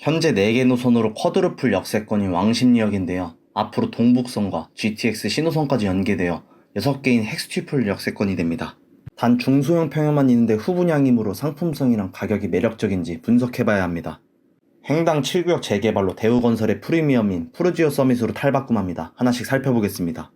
현재 4개 노선으로 쿼드루플 역세권인 왕십리역인데요. 앞으로 동북선과 GTX 신호선까지 연계되어 6개인 헥스튜플 역세권이 됩니다. 단 중소형 평형만 있는데 후분양이므로 상품성이랑 가격이 매력적인지 분석해봐야 합니다. 행당 7구역 재개발로 대우건설의 프리미엄인 푸르지오 서밋으로 탈바꿈합니다. 하나씩 살펴보겠습니다.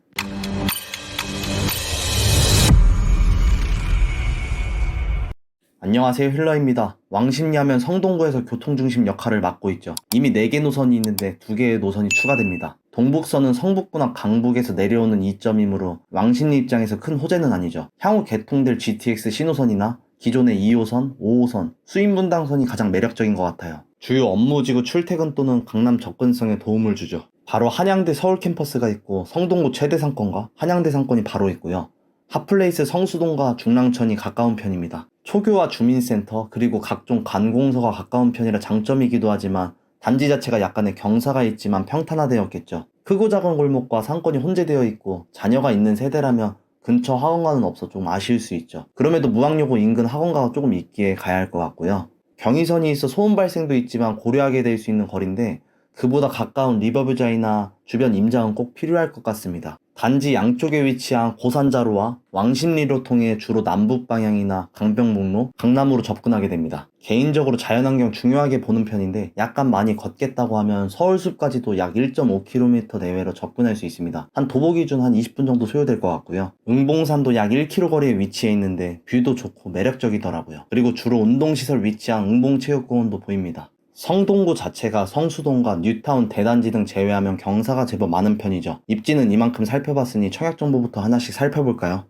안녕하세요 힐러입니다. 왕십리 하면 성동구에서 교통중심 역할을 맡고 있죠. 이미 4개 노선이 있는데 2개의 노선이 추가됩니다. 동북선은 성북구나 강북에서 내려오는 이점이므로 왕십리 입장에서 큰 호재는 아니죠. 향후 개통될 GTX 신호선이나 기존의 2호선, 5호선, 수인분당선이 가장 매력적인 것 같아요. 주요 업무지구 출퇴근 또는 강남 접근성에 도움을 주죠. 바로 한양대 서울 캠퍼스가 있고 성동구 최대 상권과 한양대 상권이 바로 있고요. 핫플레이스 성수동과 중랑천이 가까운 편입니다. 초교와 주민센터 그리고 각종 관공서가 가까운 편이라 장점이기도 하지만 단지 자체가 약간의 경사가 있지만 평탄화되었겠죠. 크고 작은 골목과 상권이 혼재되어 있고 자녀가 있는 세대라면 근처 학원가는 없어 좀 아쉬울 수 있죠. 그럼에도 무학여고 인근 학원가가 조금 있기에 가야 할 것 같고요. 경의선이 있어 소음 발생도 있지만 고려하게 될 수 있는 거리인데 그보다 가까운 리버뷰자이나 주변 임장은 꼭 필요할 것 같습니다. 단지 양쪽에 위치한 고산자로와 왕십리로 통해 주로 남북 방향이나 강병북로, 강남으로 접근하게 됩니다. 개인적으로 자연환경 중요하게 보는 편인데 약간 많이 걷겠다고 하면 서울숲까지도 약 1.5km 내외로 접근할 수 있습니다. 한 도보 기준 한 20분 정도 소요될 것 같고요. 응봉산도 약 1km 거리에 위치해 있는데 뷰도 좋고 매력적이더라고요. 그리고 주로 운동시설 위치한 응봉체육공원도 보입니다. 성동구 자체가 성수동과 뉴타운 대단지 등 제외하면 경사가 제법 많은 편이죠. 입지는 이만큼 살펴봤으니 청약 정보부터 하나씩 살펴볼까요?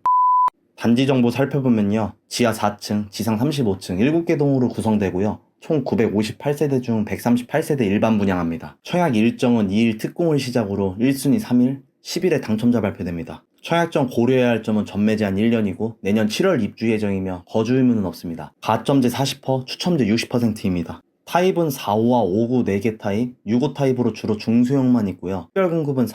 단지 정보 살펴보면요. 지하 4층, 지상 35층 7개 동으로 구성되고요. 총 958세대 중 138세대 일반 분양합니다. 청약 일정은 2일 특공을 시작으로 1순위 3일, 10일에 당첨자 발표됩니다. 청약전 고려해야 할 점은 전매 제한 1년이고 내년 7월 입주 예정이며 거주 의무는 없습니다. 가점제 40%, 추첨제 60%입니다. 타입은 4, 5와 5, 9 4개 타입, 6, 5 타입으로 주로 중소형만 있고요. 특별 공급은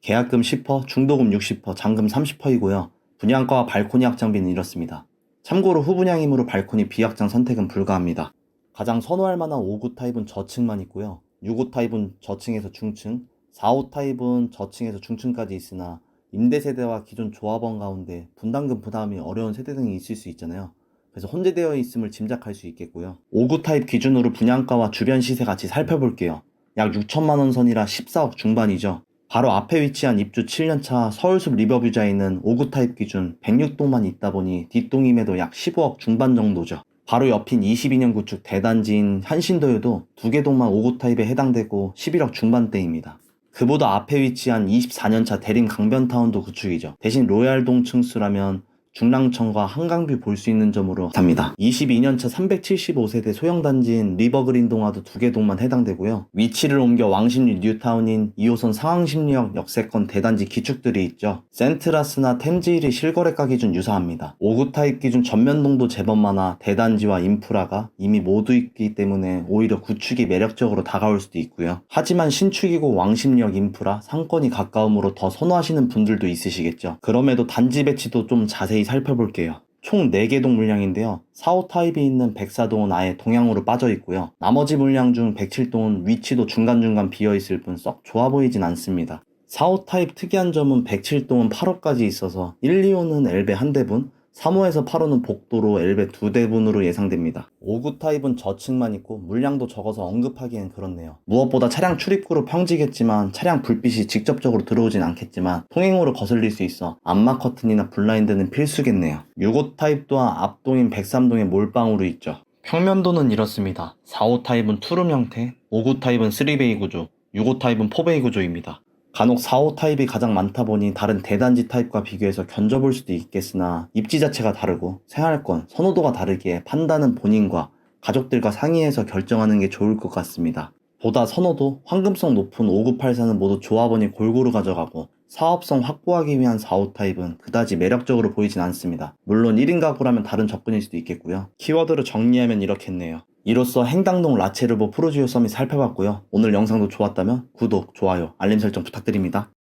계약금 10%, 중도금 60%, 잔금 30%이고요. 분양가와 발코니 확장비는 이렇습니다. 참고로 후분양이므로 발코니 비확장 선택은 불가합니다. 가장 선호할 만한 5구 타입은 저층만 있고요. 6호 타입은 저층에서 중층, 4호 타입은 저층에서 중층까지 있으나 임대 세대와 기존 조합원 가운데 분담금 부담이 어려운 세대 등이 있을 수 있잖아요. 그래서 혼재되어 있음을 짐작할 수 있겠고요. 5구 타입 기준으로 분양가와 주변 시세 같이 살펴볼게요. 약 6천만 원 선이라 14억 중반이죠. 바로 앞에 위치한 입주 7년차 서울숲 리버뷰자에 있는 5구 타입 기준 106동만 있다 보니 뒷동임에도 약 15억 중반 정도죠. 바로 옆인 22년 구축 대단지인 한신도에도 두 개 동만 5구 타입에 해당되고 11억 중반대입니다. 그보다 앞에 위치한 24년차 대림 강변타운도 구축이죠. 대신 로얄동 층수라면 중랑천과 한강뷰 볼 수 있는 점으로 답니다. 22년차 375세대 소형단지인 리버그린 동화도 두 개 동만 해당되고요. 위치를 옮겨 왕십리 뉴타운인 2호선 상황십리역 역세권 대단지 기축들이 있죠. 센트라스나 템즈힐이 실거래가 기준 유사합니다. 5구 타입 기준 전면동도 제법 많아 대단지와 인프라가 이미 모두 있기 때문에 오히려 구축이 매력적으로 다가올 수도 있고요. 하지만 신축이고 왕십리역 인프라, 상권이 가까움으로 더 선호하시는 분들도 있으시겠죠. 그럼에도 단지 배치도 좀 자세히 살펴볼게요. 총 4개 동 물량인데요. 4호 타입이 있는 104동은 아예 동향으로 빠져 있고요. 나머지 물량 중 107동은 위치도 중간중간 비어 있을 뿐 썩 좋아 보이진 않습니다. 4호 타입 특이한 점은 107동은 8호까지 있어서 1, 2호는 엘베 한 대분, 3호에서 8호는 복도로 엘베 두 대분으로 예상됩니다. 5구 타입은 저층만 있고 물량도 적어서 언급하기엔 그렇네요. 무엇보다 차량 출입구로 평지겠지만 차량 불빛이 직접적으로 들어오진 않겠지만 통행으로 거슬릴 수 있어 암막 커튼이나 블라인드는 필수겠네요. 6호 타입 또한 앞동인 103동의 몰빵으로 있죠. 평면도는 이렇습니다. 4호 타입은 투룸 형태, 5구 타입은 3베이 구조, 6호 타입은 4베이 구조입니다. 간혹 4호 타입이 가장 많다 보니 다른 대단지 타입과 비교해서 견져볼 수도 있겠으나 입지 자체가 다르고 생활권, 선호도가 다르기에 판단은 본인과 가족들과 상의해서 결정하는 게 좋을 것 같습니다. 보다 선호도, 황금성 높은 5984는 모두 조합원이 골고루 가져가고 사업성 확보하기 위한 4호 타입은 그다지 매력적으로 보이진 않습니다. 물론 1인 가구라면 다른 접근일 수도 있겠고요. 키워드로 정리하면 이렇겠네요. 이로써 행당동 라체르보 프로지오 썸이 살펴봤고요. 오늘 영상도 좋았다면 구독, 좋아요, 알림 설정 부탁드립니다.